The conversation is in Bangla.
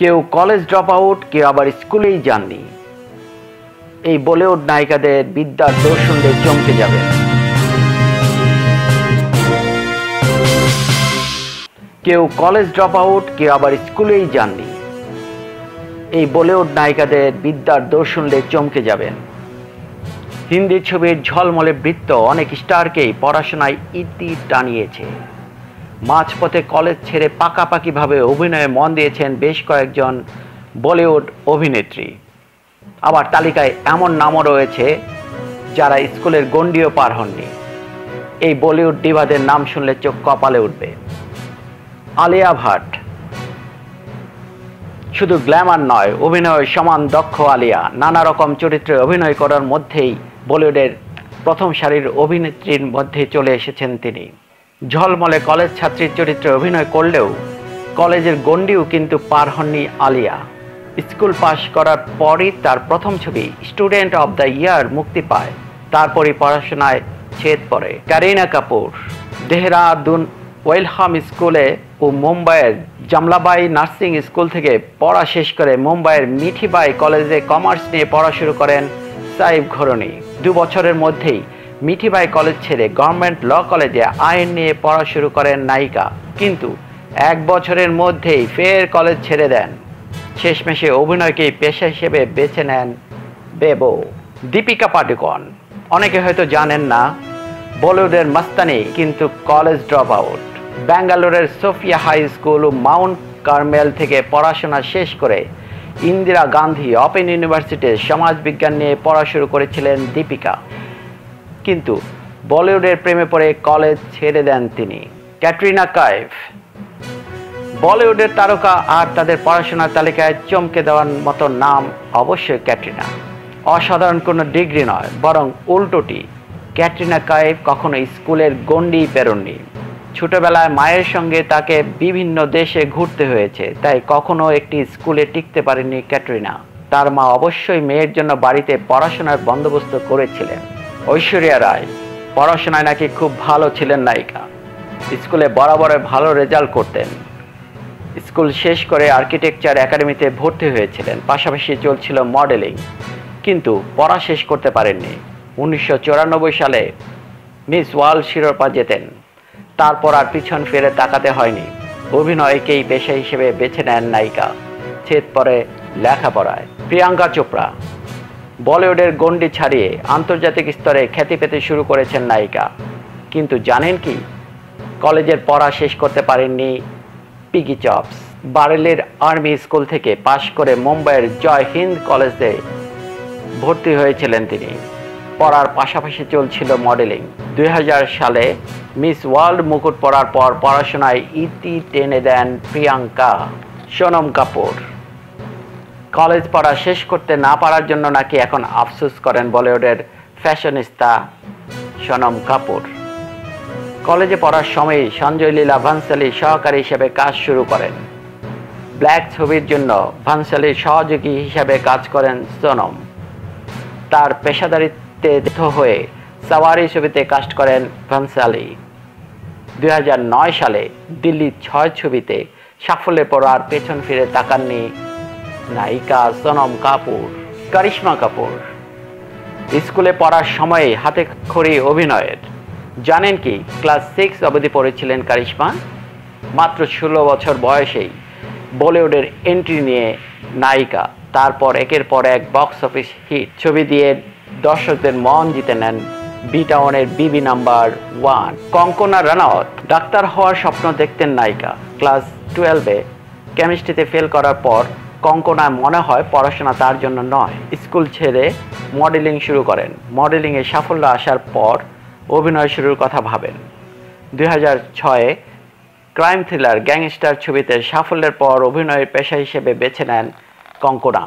কেউ কলেজ ড্রপ আউট কেউ আবার স্কুলেই যাননি। এই বলিউড নায়িকাদের বিদ্যার দর্শনদের চমকে যাবেন কেউ কলেজ ড্রপ আউট কেউ আবার স্কুলেই যাননি। এই বলিউড নায়িকাদের বিদ্যার দর্শনদের চমকে যাবেন হিন্দি ছবির ঝলমলে বৃত্ত অনেক স্টারকেই পড়াশোনায় ইতি টানিয়েছে। মাঝপথে কলেজ ছেড়ে পাকাপাকিভাবে অভিনয়ে মন দিয়েছেন বেশ কয়েকজন বলিউড অভিনেত্রী। আবার তালিকায় এমন নামও রয়েছে যারা স্কুলের গণ্ডিও পার হননি। এই বলিউড ডিভাদের নাম শুনলে চোখ কপালে উঠবে। আলিয়া ভাট। শুধু গ্ল্যামার নয়, অভিনয় সমান দক্ষ আলিয়া। নানা রকম চরিত্রে অভিনয় করার মধ্যেই বলিউডের প্রথম সারির অভিনেত্রীর মধ্যে চলে এসেছেন তিনি। ঝলমলে কলেজ ছাত্রীর চরিত্রে অভিনয় করলেও কলেজের গণ্ডিও কিন্তু পার হননি আলিয়া। স্কুল পাশ করার পরই তার প্রথম ছবি স্টুডেন্ট অব দ্য ইয়ার মুক্তি পায়। তারপরই পড়াশোনায় ছেদ পড়ে। কারিনা কাপুর, দেহরাদুন ওয়েলহাম স্কুলে ও মুম্বাইয়ের জামলাবাই নার্সিং স্কুল থেকে পড়া শেষ করে মুম্বাইয়ের মিঠিবাই কলেজে কমার্স নিয়ে পড়া শুরু করেন সাইফ ঘরণী। দু বছরের মধ্যেই মিঠিবাই কলেজ ছেড়ে গভর্নমেন্ট ল কলেজে আইন নিয়ে পড়া শুরু করেন নায়িকা। কিন্তু এক বছরের মধ্যেই ফের কলেজ ছেড়ে দেন। শেষমেশে অভিনয়কেই পেশা হিসেবে বেছে নেন বেবো। দীপিকা পাডুকন। অনেকে হয়তো জানেন না, বলিউডের মাস্তানি কিন্তু কলেজ ড্রপ আউট। ব্যাঙ্গালোরের সোফিয়া হাই স্কুল ও মাউন্ট কার্মেল থেকে পড়াশোনা শেষ করে ইন্দিরা গান্ধী ওপেন ইউনিভার্সিটির সমাজবিজ্ঞান নিয়ে পড়া শুরু করেছিলেন দীপিকা। কিন্তু বলিউডের প্রেমে পড়ে কলেজ ছেড়ে দেন তিনি। ক্যাটরিনা কাইফ। বলিউডের তারকা আর তাদের পড়াশোনার তালিকায় চমকে দেওয়ার মতো নাম অবশ্যই ক্যাটরিনা। অসাধারণ কোনো ডিগ্রি নয়, বরং উল্টোটি। ক্যাটরিনা কাইফ কখনো স্কুলের গণ্ডি পেরোননি। ছোটবেলায় মায়ের সঙ্গে তাকে বিভিন্ন দেশে ঘুরতে হয়েছে, তাই কখনো একটি স্কুলে টিকতে পারেনি ক্যাটরিনা। তার মা অবশ্যই মেয়ের জন্য বাড়িতে পড়াশোনার বন্দোবস্ত করেছিলেন। ঐশ্বরিয়া রায়। পড়াশোনায় নাকি খুব ভালো ছিলেন নায়িকা। স্কুলে বরাবরে ভালো রেজাল্ট করতেন। স্কুল শেষ করে আর্কিটেকচার একাডেমিতে ভর্তি হয়েছিলেন। পাশাপাশি চলছিল মডেলিং। কিন্তু পড়া শেষ করতে পারেননি। উনিশশো চুরানব্বই সালে মিস ওয়ার্ল্ড শিরোপা জেতেন। তারপর আর পিছন ফিরে তাকাতে হয়নি। অভিনয়কেই পেশা হিসেবে বেছে নেন নায়িকা। ছেদ পরে লেখাপড়ায়। প্রিয়াঙ্কা চোপড়া। বলিউডের গণ্ডি ছাড়িয়ে আন্তর্জাতিক স্তরে খ্যাতি পেতে শুরু করেছেন নায়িকা। কিন্তু জানেন কি? কলেজের পড়া শেষ করতে পারেননি পিগি চপস। বারেলের আর্মি স্কুল থেকে পাশ করে মুম্বাইয়ের জয় হিন্দ কলেজে ভর্তি হয়েছিলেন তিনি। পড়ার পাশাপাশি চলছিল মডেলিং। দু হাজার সালে মিস ওয়ার্ল্ড মুকুট পড়ার পর পড়াশোনায় ইতি টেনে দেন প্রিয়াঙ্কা সোনম কাপুর। কলেজ পড়া শেষ করতে না পারার জন্য নাকি এখন আফসোস করেন বলিউডের ফ্যাশনিস্তা সোনম কাপুর। কলেজে পড়ার সময় সঞ্জয় লীলা ভানসালি সহকারী হিসেবে কাজ শুরু করেন। ব্ল্যাক ছবির জন্য ভানসালির সহযোগী হিসেবে কাজ করেন সোনম। তার পেশাদারিত্বে হয়ে সাওয়ারি ছবিতে কাস্ট করেন ভানসালি। দুই সালে দিল্লি ছয় ছবিতে সাফল্যে পড়ার পেছন ফিরে তাকাননি নায়িকা সোনম কাপুর, কারিশ্মা কাপুর। স্কুলে পড়ার সময়ে হাতে খড়ি অভিনয়ের। জানেন কি, ক্লাস সিক্স অবধি পড়েছিলেন কারিশ্মা? মাত্র ষোলো বছর বয়সেই বলিউডের এন্ট্রি নিয়ে নায়িকা। তারপর একের পর এক বক্স অফিস হিট ছবি দিয়ে দর্শকদের মন জিতে নেন বি টাউনের বিবি number one. Kangana Ranaut doctor হওয়ার স্বপ্ন দেখতেন নায়িকা। ক্লাস টুয়েলভে কেমিস্ট্রিতে ফেল করার পর কঙ্কনা মনে হয় পড়াশোনা তার জন্য নয়। স্কুল ছেড়ে মডেলিং শুরু করেন। মডেলিংয়ে সাফল্য আসার পর অভিনয় শুরুর কথা ভাবেন। দুই হাজার ছয়ে ক্রাইম থ্রিলার গ্যাংস্টার ছবিতে সাফল্যের পর অভিনয়ের পেশা হিসেবে বেছে নেন কঙ্কনা।